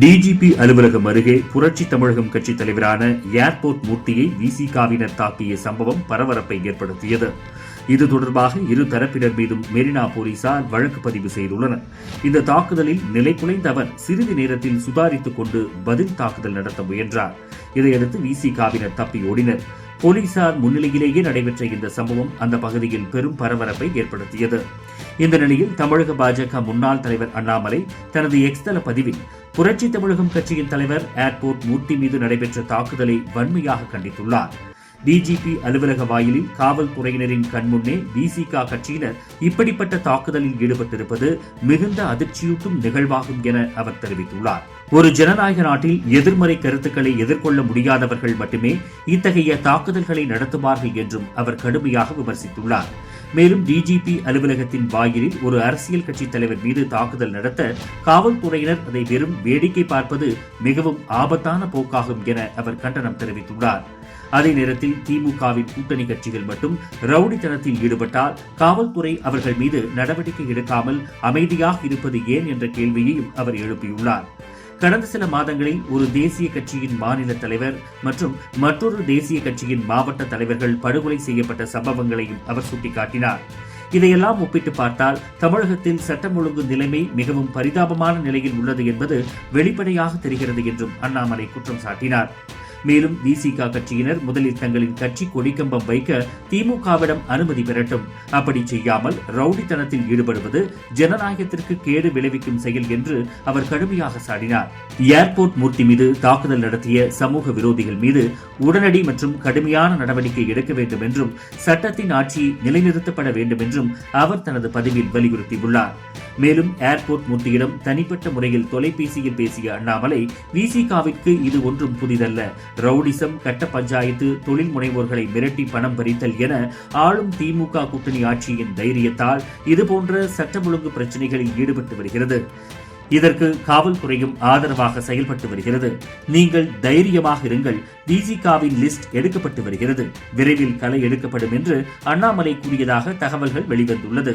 DGP அலுவலகம் அருகே புரட்சி தமிழகம் கட்சி தலைவரான ஏர்போர்ட் மூர்த்தியை விசிகாவினர் தாக்கிய சம்பவம் பரபரப்பை ஏற்படுத்தியது. இது தொடர்பாக இரு தரப்பினர் மீதும் மெரினா போலீசார் வழக்கு பதிவு செய்துள்ளனர். இந்த தாக்குதலில் நிலை குலைந்த அவர் சிறிது நேரத்தில் சுதாரித்துக் கொண்டு பதில் தாக்குதல் நடத்த முயன்றார். இதையடுத்து விசிகாவினர் தப்பி ஓடினர். போலீசார் முன்னிலையிலேயே நடைபெற்ற இந்த சம்பவம் அந்த பகுதியில் பெரும் பரபரப்பை ஏற்படுத்தியது. இந்த நிலையில் தமிழக பாஜக முன்னாள் தலைவர் அண்ணாமலை தனது எக்ஸ்தல பதிவில் புரட்சி தமிழகம் கட்சியின் தலைவர் ஏர்போர்ட் மூர்த்தி மீது நடைபெற்ற தாக்குதலை வன்மையாக கண்டித்துள்ளார். டிஜிபி அலுவலக வாயிலில் காவல்துறையினரின் கண்முன்னே விசிகா கட்சியினர் இப்படிப்பட்ட தாக்குதலில் ஈடுபட்டிருப்பது மிகுந்த அதிர்ச்சியூட்டும் நிகழ்வாகும் என அவர் தெரிவித்துள்ளார். ஒரு ஜனநாயக நாட்டில் எதிர்மறை கருத்துக்களை எதிர்கொள்ள முடியாதவர்கள் மட்டுமே இத்தகைய தாக்குதல்களை நடத்துவார்கள் என்றும் அவர் கடுமையாக விமர்சித்துள்ளார். மேலும் டிஜிபி அலுவலகத்தின் வாயிலில் ஒரு அரசியல் கட்சி தலைவர் மீது தாக்குதல் நடத்த காவல்துறையினர் அதை வெறும் வேடிக்கை பார்ப்பது மிகவும் ஆபத்தான போக்காகும் என அவர் கண்டனம் தெரிவித்துள்ளார். அதே நேரத்தில் திமுகவின் கூட்டணி கட்சிகள் மட்டும் ரவுடித்தனத்தில் ஈடுபட்டால் காவல்துறை அவர்கள் மீது நடவடிக்கை எடுக்காமல் அமைதியாக இருப்பது ஏன் என்ற கேள்வியையும் அவர் எழுப்பியுள்ளார். கடந்த சில மாதங்களில் ஒரு தேசிய கட்சியின் மாநில தலைவர் மற்றும் மற்றொரு தேசிய கட்சியின் மாவட்ட தலைவர்கள் படுகொலை செய்யப்பட்ட சம்பவங்களையும் அவர் சுட்டிக்காட்டினார். இதையெல்லாம் ஒப்பிட்டு பார்த்தால் தமிழகத்தில் சட்டம் ஒழுங்கு நிலைமை மிகவும் பரிதாபமான நிலையில் உள்ளது என்பது வெளிப்படையாக தெரிகிறது என்றும் அண்ணாமலை குற்றம் சாட்டினார். மேலும் விசிக கட்சியினர் முதலில் தங்களின் கட்சி கொடிக்கம்பம் வைக்க திமுகவிடம் அனுமதி பெறட்டும். அப்படி செய்யாமல் ரவுடித்தனத்தில் ஈடுபடுவது ஜனநாயகத்திற்கு கேடு விளைவிக்கும் செயல் என்று அவர் கடுமையாக சாடினார். ஏர்போர்ட் மூர்த்தி மீது தாக்குதல் நடத்திய சமூக விரோதிகள் மீது உடனடி மற்றும் கடுமையான நடவடிக்கை எடுக்க வேண்டும் என்றும் சட்டத்தின் ஆட்சி நிலைநிறுத்தப்பட வேண்டும் என்றும் அவர் தனது பதிவில் வலியுறுத்தியுள்ளார். மேலும் ஏர்போர்ட் மூர்த்தியிடம் தனிப்பட்ட முறையில் தொலைபேசியில் பேசிய அண்ணாமலை விசிகாவிற்கு இது ஒன்றும் புதிதல்ல. ரவுடிசம் கட்ட பஞ்சாயத்து தொழில் முனைவோர்களை மிரட்டி பணம் பறித்தல் என ஆளும் திமுக கூட்டணி ஆட்சியின் தைரியத்தால் இதுபோன்ற சட்டம் ஒழுங்கு பிரச்சனைகளில் ஈடுபட்டு வருகிறது. இதற்கு காவல்துறையும் ஆதரவாக செயல்பட்டு வருகிறது. நீங்கள் தைரியமாக இருங்கள். டிஜிகாவின் லிஸ்ட் எடுக்கப்பட்டு வருகிறது. விரைவில் களை எடுக்கப்படும் என்று அண்ணாமலை கூறியதாக தகவல்கள் வெளிவந்துள்ளது.